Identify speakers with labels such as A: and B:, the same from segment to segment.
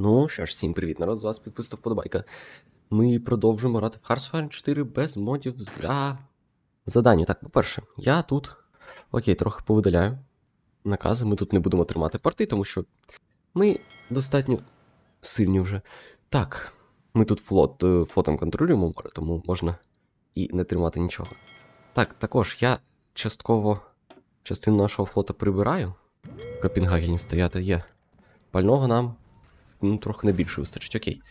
A: Ну що ж, всім привіт, народ, з вас підписав вподобайка. Ми продовжуємо грати в Hearthstone 4 без модів за задання. Так, по-перше, я тут. Окей, трохи повидаляю накази. Ми тут не будемо тримати порти, тому що ми достатньо сильні вже. Так, ми тут флот, е, флотом контролюємо море, тому можна і не тримати нічого. Так, також я частково частину нашого флота прибираю. В Копенгагені стояти є. Пального нам ну, трохи не більше вистачить, окей.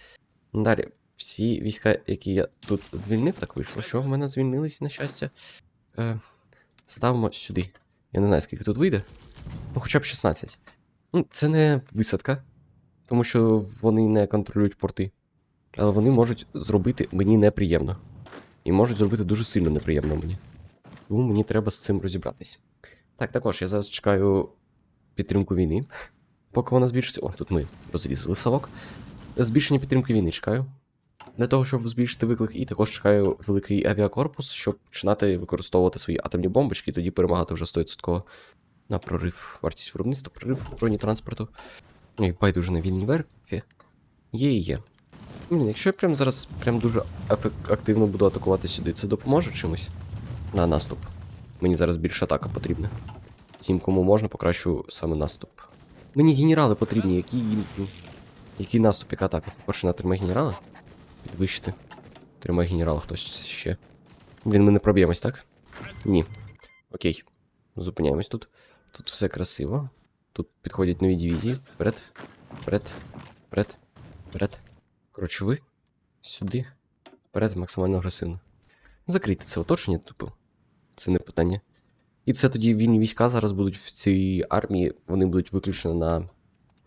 A: Далі, всі війська, які я тут звільнив, так вийшло, що в мене звільнились, на щастя. Е, ставимо сюди. Я не знаю, скільки тут вийде. Ну, хоча б 16. Ну, це не висадка, тому що вони не контролюють порти. Але вони можуть зробити мені неприємно. І можуть зробити дуже сильно неприємно мені. Тому мені треба з цим розібратись. Так, також я зараз чекаю підтримку війни. Поки вона збільшиться. О, тут ми розрізали совок. Збільшення підтримки війни чекаю. Для того, щоб збільшити виклик, і також чекаю великий авіакорпус, щоб починати використовувати свої атомні бомбочки і тоді перемагати вже 100% на прорив вартість виробництва, прорив бронетранспорту. Ну і байдуже на вільні верфі. Є і є. Якщо я прям зараз прям дуже активно буду атакувати сюди, це допоможе чимось? На наступ. Мені зараз більше атака потрібна. Всім, кому можна, покращу саме наступ. Мені генерали потрібні, які. Який наступ, яка атака? Перше на тримай генерала? Підвищити. Тримай генерала хтось ще. Блін, ми не проб'ємось, так? Ні. Окей. Зупиняємось тут. Тут все красиво. Тут підходять нові дивізії. Вперед. Вперед. Вперед. Вперед. Коротше, ви. Сюди. Вперед, максимально агресивно. Закрийте це оточення, тупо. Це не питання. І це тоді вільні війська зараз будуть в цій армії, вони будуть виключно на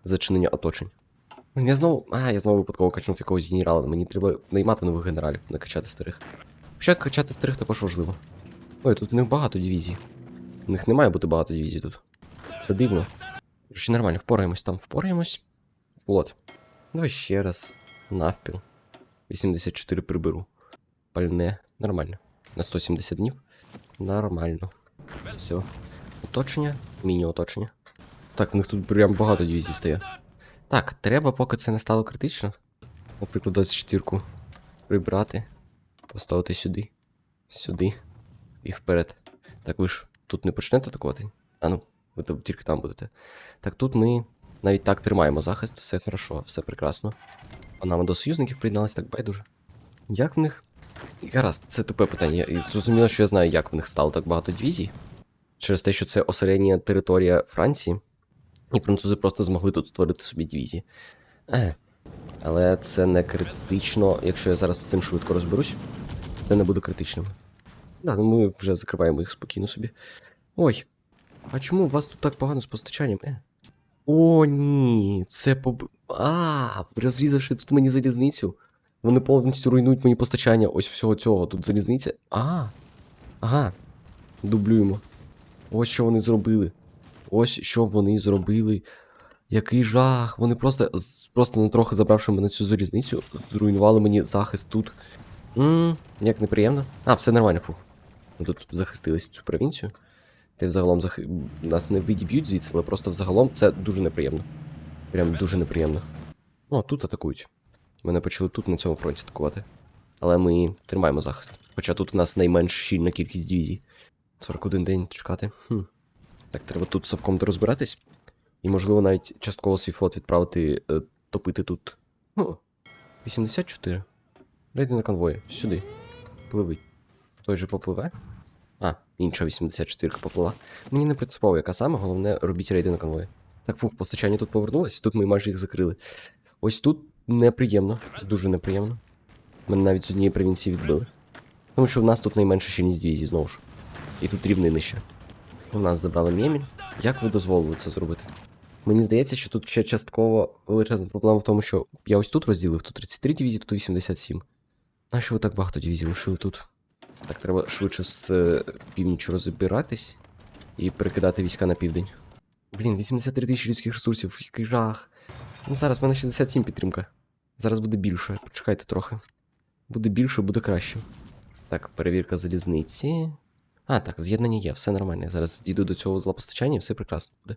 A: зачинення оточень. Я знову. А, я знову випадково качнув якогось генерала. Мені треба наймати нових генералів, не качати старих. Хоча качати старих також важливо. Ой, тут в них багато дивізій. У них не має бути багато дивізій тут. Це дивно. Ще нормально, впораємось там, впораємось. Флот. Давай ще раз. Навпіл. 84 приберу. Пальне. Нормально. На 170 днів. Нормально. Все. Оточення, міні-оточення. Так, в них тут прям багато дивізій стає. Так, треба, поки це не стало критично. Наприклад, 24-ку прибрати. Поставити сюди. Сюди. І вперед. Так ви ж тут не почнете атакувати? А ну, ви там тільки там будете. Так, тут ми навіть так тримаємо захист, все хорошо, все прекрасно. А нам до союзників приєдналось так байдуже. Як в них. Гаразд, це тупе питання. І зрозуміло, що я знаю, як в них стало так багато дивізій. Через те, що це осередня територія Франції, і французи просто змогли тут створити собі дивізії. Е. Але це не критично, якщо я зараз з цим швидко розберусь, це не буде критичним. Да, ну ми вже закриваємо їх спокійно собі. Ой, а чому у вас тут так погано з постачанням? Е? О, ні, це поб... А, розрізавши тут мені залізницю. Вони повністю руйнують мені постачання ось всього цього. Тут залізниця. А. Ага. Дублюємо. Ось що вони зробили. Ось що вони зробили. Який жах. Вони просто, просто не трохи забравши мене цю залізницю, зруйнували мені захист тут. Ммм, як неприємно. А, все нормально, фух. Ми тут захистились цю провінцію. Та й взагалом захи... нас не відіб'ють звідси, але просто взагалом це дуже неприємно. Прям дуже неприємно. О, тут атакують. Мене почали тут на цьому фронті атакувати. Але ми тримаємо захист. Хоча тут у нас найменш щільна кількість дивізій. 41 день чекати. Хм. Так, треба тут совком дорозбиратись. І, можливо, навіть частково свій флот відправити е, топити тут. Ну, 84. Рейди на конвої. Сюди. Пливить. Той же попливе. А, інша 84 поплила. Мені не принципово, яка саме, головне, робіть рейди на конвої. Так, фух, постачання тут повернулось, тут ми майже їх закрили. Ось тут неприємно, дуже неприємно. Мене навіть з однієї провінції відбили. Тому що в нас тут найменша щільність дивізій знову ж. І тут рівнини ще. У нас забрали меміль. Як ви дозволили це зробити? Мені здається, що тут ще частково величезна проблема в тому, що я ось тут розділив, тут 33 дивізії, тут 87. Нащо ви так багато дивізій лишили тут? Так, треба швидше з е, північі розбиратись і перекидати війська на південь. Блін, 83 тисячі людських ресурсів, який жах. Ну зараз в мене 67 підтримка. Зараз буде більше. Почекайте трохи. Буде більше, буде краще. Так, перевірка залізниці. А, так, з'єднання є, все нормально. Я зараз дійду до цього злопостачання, і все прекрасно буде.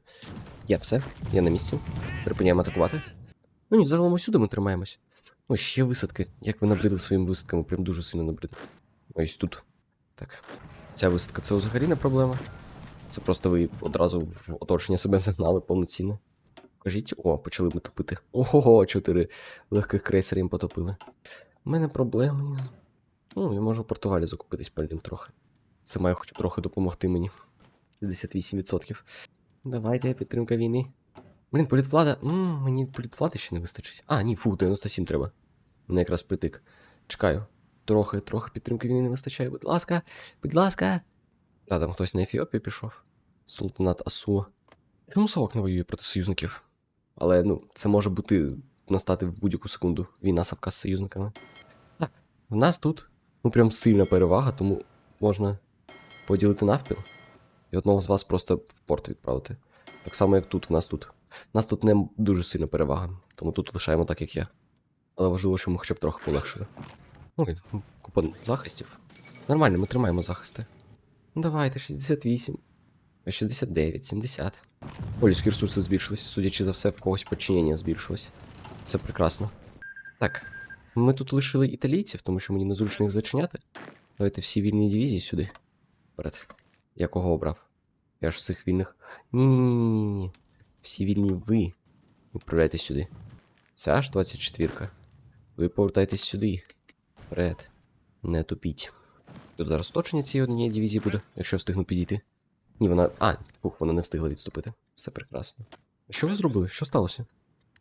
A: Є все, я на місці. Припиняємо атакувати. Ну ні, загалом усюди ми тримаємось. О, ще висадки. Як ви набридли своїми висадками, прям дуже сильно набридли. Ось тут. Так. Ця висадка це взагалі не проблема. Це просто ви одразу в оточення себе загнали повноцінно. Кажіть, о, почали ми топити. Ого, чотири легких крейсера їм потопили. У мене проблеми. Ну, я можу в Португалії закупитись пальним трохи. Це має хоч трохи допомогти мені. 58%. Давайте, підтримка війни. Блін, політвлада. М, мені політвлади ще не вистачить. А, ні, фу, 97 треба. Мене якраз притик. Чекаю. Трохи, трохи підтримки війни не вистачає. Будь ласка, будь ласка. Та там хтось на Ефіопію пішов. Султанат Асуа. Чому Савок не воює проти союзників? Але ну, це може бути настати в будь-яку секунду. Війна Савка з союзниками. Так, в нас тут ну прям сильна перевага, тому можна поділити навпіл. І одного з вас просто в порт відправити. Так само, як тут, в нас тут. У нас тут не дуже сильна перевага, тому тут лишаємо так, як є. Але важливо, що ми хоча б трохи полегшили. Ой, купа захистів. Нормально, ми тримаємо захисти. Ну, Давайте, 68. 69, 70. О, людські ресурси збільшились. Судячи за все, в когось подчинення збільшилось. Це прекрасно. Так. Ми тут лишили італійців, тому що мені незручно їх зачиняти. Давайте всі вільні дивізії сюди. Вперед. Я кого обрав? Я ж всіх вільних. Ні-ні-ні-ні-ні. Всі вільні ви. Відправляйтесь сюди. Це аж 24-ка. Ви повертайтесь сюди. Вперед. Не тупіть. Тут зараз оточення цієї однієї дивізії буде, якщо встигну підійти. Ні, вона. А, пух, вона не встигла відступити. Все прекрасно. Що ви зробили? Що сталося?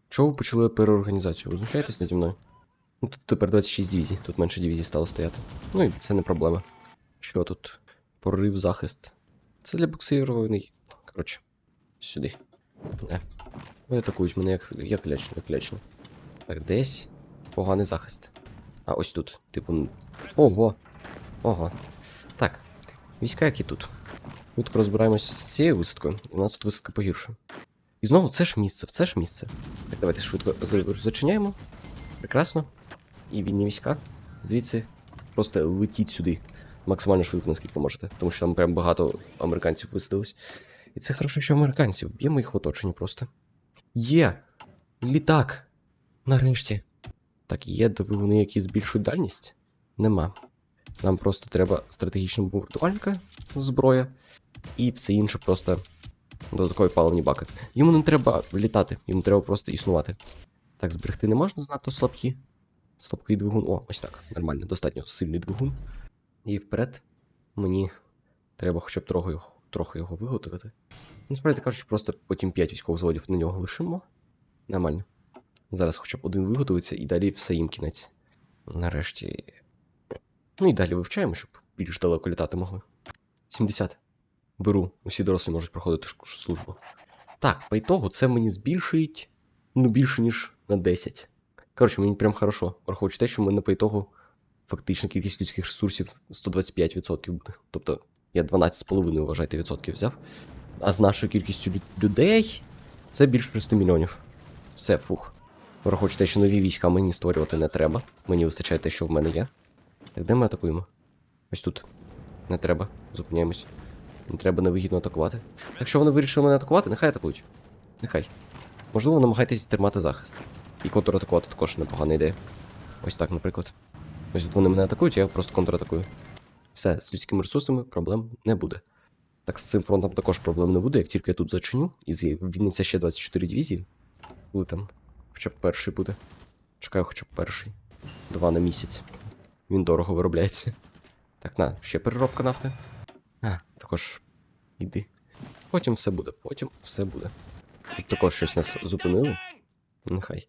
A: Чого ви почали переорганізацію? Ви знущаєтесь наді мною? Ну тут тепер 26 дивізій, тут менше дивізій стало стояти. Ну і це не проблема. Що тут? Прорив, захист. Це для буксирований. Коротше, сюди. Не. Ви атакують мене як, як лячно, як лячно. Так, десь поганий захист. А ось тут. Типу. Ого. Ого. Так. Війська, які тут. Ми тут розбираємось з цією висадкою, і у нас тут висадка погірша. І знову це ж місце, це ж місце. Так, давайте швидко зачиняємо. Прекрасно. І вільні війська. Звідси просто летіть сюди. Максимально швидко, наскільки можете. Тому що там прям багато американців висадилось. І це хорошо, що американців. Б'ємо їх в оточенні просто. Є! Літак! Нарешті. Так, є двигуни, які збільшують дальність? Нема. Нам просто треба стратегічного бомбардувальника, зброя, і все інше просто додаткові паливні баки. Йому не треба літати, йому треба просто існувати. Так, зберегти не можна занадто слабкі. Слабкий двигун. О, ось так. Нормально, достатньо сильний двигун. І вперед мені треба хоча б трохи його, трохи його виготовити. Насправді кажучи, просто потім 5 військових заводів на нього лишимо. Нормально. Зараз хоча б один виготовиться, і далі все їм кінець. Нарешті. Ну і далі вивчаємо, щоб більш далеко літати могли. 70. Беру. Усі дорослі можуть проходити службу. Так, по ітогу це мені збільшить. Ну, більше, ніж на 10. Коротше, мені прям хорошо. Враховуючи те, що в мене по ітогу фактично кількість людських ресурсів 125% буде. Тобто я 12,5 вважайте відсотків взяв. А з нашою кількістю людей це більше 6 мільйонів. Все, фух. Враховуючи те, що нові війська мені створювати не треба. Мені вистачає те, що в мене є. Так, де ми атакуємо? Ось тут. Не треба. Зупиняємось. Не треба невигідно атакувати. Якщо вони вирішили мене атакувати, нехай атакують. Нехай. Можливо, намагайтесь тримати захист. І контратакувати також непогана ідея. Ось так, наприклад. Ось тут вони мене атакують, я просто контратакую. Все, з людськими ресурсами проблем не буде. Так, з цим фронтом також проблем не буде, як тільки я тут зачиню, і з Вінниця ще 24 дивізії. Буде там. Хоча б перший буде. Чекаю, хоча б перший. Два на місяць. Він дорого виробляється. Так, на, ще переробка нафти. А, також іди. Потім все буде, потім все буде. Тут також щось нас зупинили. Нехай.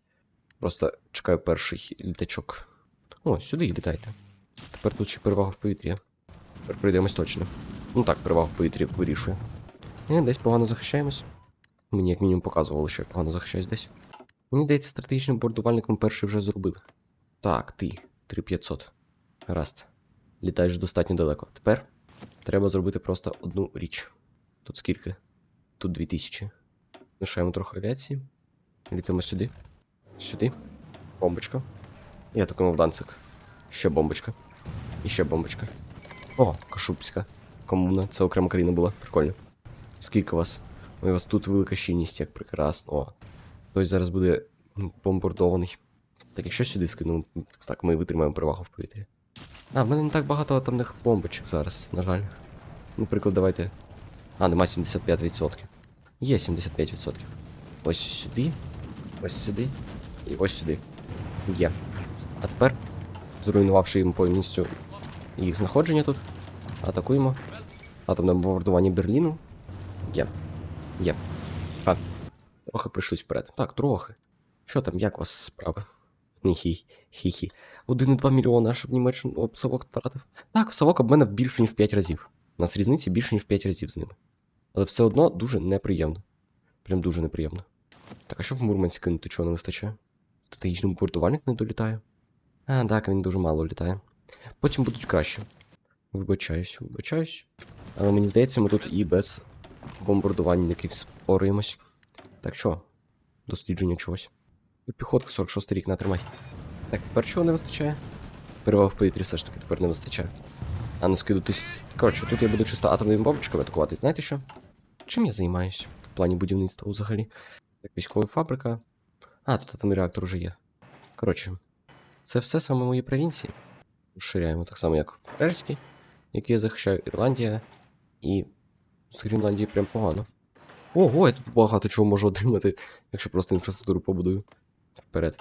A: Просто чекаю перший літачок. О, сюди літайте. Тепер тут ще перевага в повітрі. Тепер пройдемось точно. Ну так, перевага в повітрі вирішує. І десь погано захищаємось. Мені як мінімум показувало, що я погано захищаюсь десь. Мені здається, стратегічним бордувальником перший вже зробили. Так, ти, 3500. Гаразд. Літаєш достатньо далеко. Тепер треба зробити просто одну річ. Тут скільки? Тут 2000. Лишаємо трохи авіації. Літимо сюди. Сюди. Бомбочка. І атакуємо в Данцик. Ще бомбочка. І ще бомбочка. О, Кашубська. Комуна. Це окрема країна була. Прикольно. Скільки вас? У вас тут велика щільність, як прекрасно. О. Хтось зараз буде бомбардований. Так, якщо сюди скину, так, ми витримаємо перевагу в повітрі. А, в мене не так багато атомних бомбочок зараз, на жаль. Наприклад, давайте. А, нема 75%. Є 75%. Ось сюди, ось сюди і ось сюди. Є. А тепер, зруйнувавши їм повністю їх знаходження тут, атакуємо. Атомне бомбардування Берліну. Є. Є. А, трохи прийшлись вперед. Так, трохи. Що там, як у вас справи? Ніхі, хі-хі. 1,2 мільйона, щоб Німеччину об Савок втратив. Так, Савок об мене більше, ніж в 5 разів. У нас різниці більше, ніж в 5 разів з ними. Але все одно дуже неприємно. Прям дуже неприємно. Так, а що в Мурманськ кинути, чого не вистачає? Стратегічний бомбардувальник не долітає. А, так, він дуже мало літає. Потім будуть краще. Вибачаюсь, вибачаюсь. Але мені здається, ми тут і без бомбардувальників споруємось. Так що? Дослідження чогось. Піхотка 46 рік, натримай. Так, тепер чого не вистачає? Переваг в повітрі все ж таки тепер не вистачає. А ну скидутись. Коротше, тут я буду чисто атомними бомбочками атакувати. Знаєте що? Чим я займаюсь в плані будівництва взагалі? Так, військова фабрика. А, тут атомний реактор уже є. Коротше, це все саме мої провінції. Розширяємо так само, як Фрерський, який я захищаю Ірландія. І з Гренландії прям погано. Ого, я тут багато чого можу отримати, якщо просто інфраструктуру побудую. Вперед.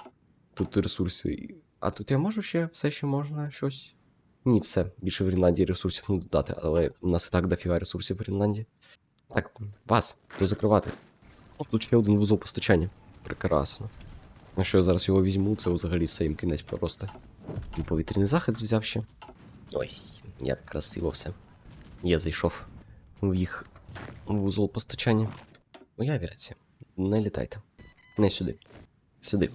A: Тут ресурси. А тут я можу ще все ще можна щось. Ні, все. Більше в Гренландії ресурсів не додати, але у нас і так дофіга ресурсів в Гренландії. Так, вас, буду закривати. О, тут ще один вузол постачання. Прекрасно. Якщо я зараз його візьму, це взагалі все їм кінець просто. І повітряний захист взяв ще. Ой, як красиво все. Я зайшов в їх вузол постачання. Моя авіація. Не літайте. Не сюди. Сюди.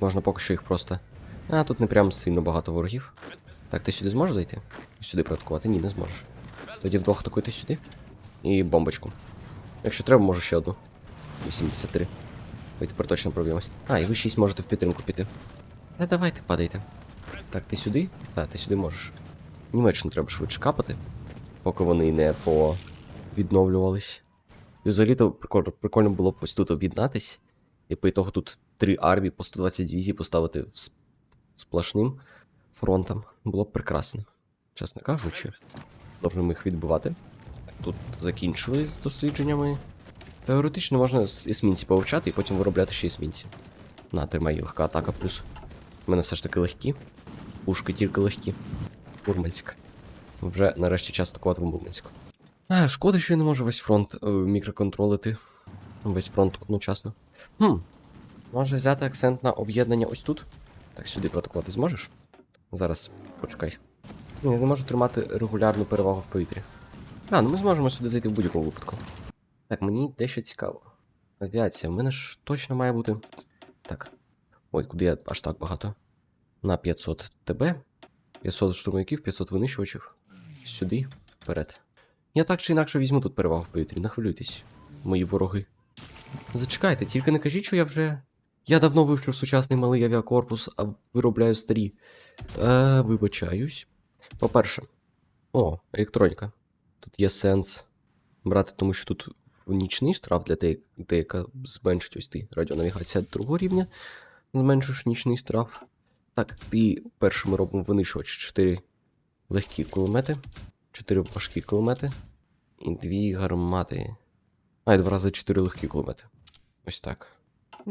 A: Можна поки що їх просто. А, тут не прям сильно багато ворогів. Так, ти сюди зможеш зайти? Сюди проаткувати? Ні, не зможеш. Тоді вдвох атакуйте сюди. І бомбочку. Якщо треба, можу ще одну. 83. Ви тепер точно проб'ємось. А, і ви 6 можете в підтримку піти. Та давайте падайте. Так, ти сюди? Так, ти сюди можеш. Німеччину треба швидше капати, поки вони не повідновлювались. І взагалі-то прикольно, було б ось тут об'єднатись, і по ітогу тут три армії по 120 дивізій поставити сплошним фронтом. Було б прекрасно. Чесно кажучи, можемо їх відбивати. Тут закінчили з дослідженнями. Теоретично можна з есмінці повчати і потім виробляти ще есмінці. На, тримай легка атака плюс. У мене все ж таки легкі. Пушки тільки легкі. Мурманськ. Вже нарешті час атакувати в Мурманську. А, шкода, що я не можу весь фронт е, мікроконтролити. Весь фронт одночасно. Хм. Може взяти акцент на об'єднання ось тут? Так, сюди протокувати зможеш? Зараз, почекай. Ні, я не можу тримати регулярну перевагу в повітрі. А, ну ми зможемо сюди зайти в будь-якому випадку. Так, мені дещо цікаво. Авіація, в мене ж точно має бути. Так. Ой, куди я аж так багато? На 500 ТБ, 500 штурмовиків, 500 винищувачів. Сюди, вперед. Я так чи інакше візьму тут перевагу в повітрі, не хвилюйтесь, мої вороги. Зачекайте, тільки не кажіть, що я вже. Я давно вивчив сучасний малий авіакорпус, а виробляю старі. Е, вибачаюсь. По-перше, о, електроніка. Тут є сенс брати, тому що тут нічний штраф для те, деяка зменшить ось ти. Радіонавігація другого рівня. Зменшиш нічний штраф. Так, і перше ми робимо винищувач 4 легкі кулемети, 4 важкі кулемети і 2 гармати. А, і два рази 4 легкі кулемети. Ось так.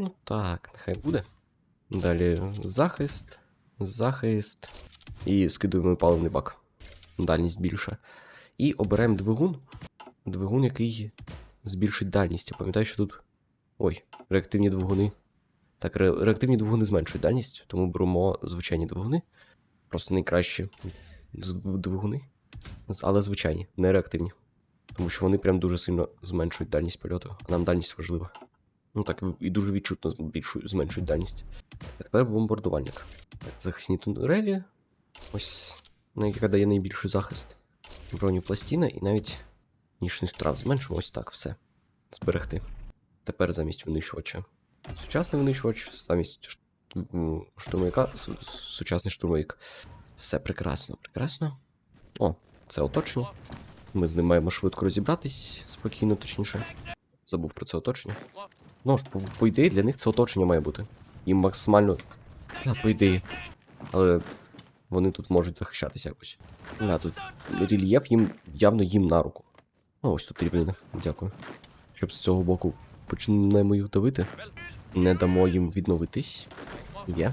A: Ну так, нехай буде. Далі захист, захист. І скидуємо паливний бак. Дальність більша. І оберемо двигун. Двигун, який збільшить дальність. Я пам'ятаю, що тут. Ой, реактивні двигуни. Так, ре- реактивні двигуни зменшують дальність, тому беремо звичайні двигуни. Просто найкращі двигуни. Але звичайні, не реактивні. Тому що вони прям дуже сильно зменшують дальність польоту, а нам дальність важлива. Ну так, і- дуже відчутно збільшують, зменшують дальність. А тепер бомбардувальник. Так, захисні тунелі. Ось, на яка дає найбільший захист. Бронепластина і навіть нічний штраф зменшимо. Ось так, все. Зберегти. Тепер замість винищувача. Сучасний винищувач, замість штурмовика, сучасний штурмовик. Все прекрасно, прекрасно. О, це оточення. Ми з ним маємо швидко розібратись, спокійно, точніше. Забув про це оточення. Ну ж, по, по ідеї, для них це оточення має бути. їм максимально. А, по ідеї. Але вони тут можуть захищатися якось. А, тут рельєф їм явно їм на руку. О, ось тут рівнина. Дякую. Щоб з цього боку почнемо їх давити. Не дамо їм відновитись. Є.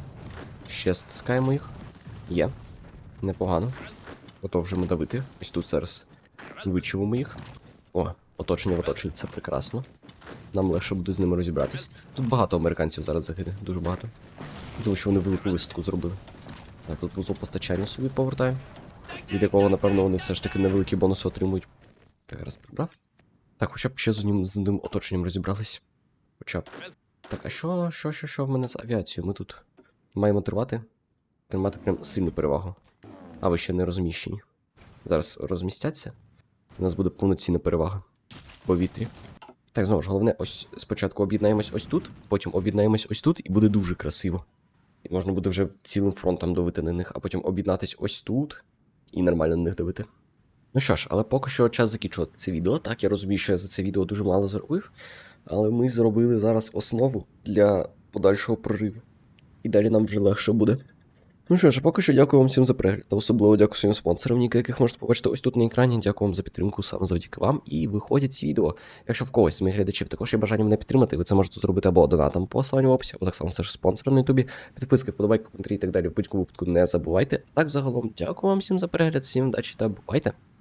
A: Ще стискаємо їх. Є. Непогано. Продовжуємо давити. Ось тут зараз вичувимо їх. О, оточення в оточенні, це прекрасно. Нам легше буде з ними розібратись. Тут багато американців зараз загине, дуже багато. Тому що вони велику висадку зробили. Так, тут вузол постачання собі повертаю. Від якого, напевно, вони все ж таки невеликі бонуси отримують. Так, раз прибрав. Так, хоча б ще з ним, з ним оточенням розібрались. Хоча б. Так, а що, що, що, що в мене з авіацією? Ми тут маємо тривати. Тримати прям сильну перевагу. А ви ще не розміщені. Зараз розмістяться. У нас буде повноцінна перевага в повітрі. Так, знову ж, головне, ось спочатку об'єднаємось ось тут, потім об'єднаємось ось тут, і буде дуже красиво. І можна буде вже цілим фронтом давити на них, а потім об'єднатись ось тут і нормально на них давити. Ну що ж, але поки що час закінчувати це відео. Так, я розумію, що я за це відео дуже мало зробив, але ми зробили зараз основу для подальшого прориву. І далі нам вже легше буде. Ну що ж, поки що дякую вам всім за перегляд. Та особливо дякую своїм спонсорам, ніки яких можете побачити ось тут на екрані. Дякую вам за підтримку саме завдяки вам. І виходять ці відео. Якщо в когось з моїх глядачів також є бажання мене підтримати, ви це можете зробити або донатом по посиланню в описі, або так само ж спонсором на ютубі. Підписки, вподобайки, коментарі і так далі. В будь-якому випадку не забувайте. А Так, загалом, дякую вам всім за перегляд, всім удачі та бувайте.